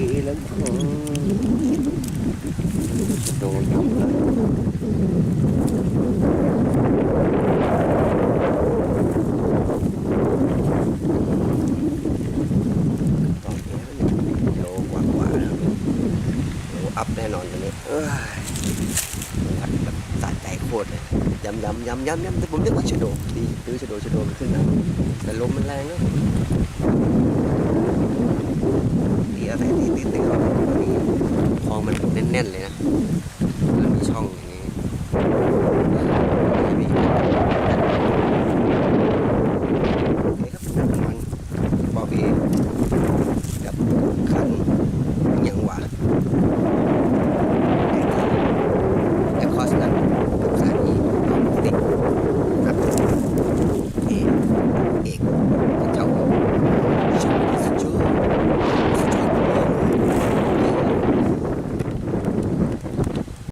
ดีแล้วโดนยับเลยอัพแน่นอนตอนนี้เออแบบสะใจโคตรเลยย้ำย้ำย้ำย้ำย้ำแต่ผมนึกว่าชะโดดีดูชะโดชะโดมันขึ้นนะแต่ลมมันแรงนะ เดียวแต่ตีตีตีเรานี่คลองมันแน่นๆเลยนะแล้วมีช่องอย่างนี้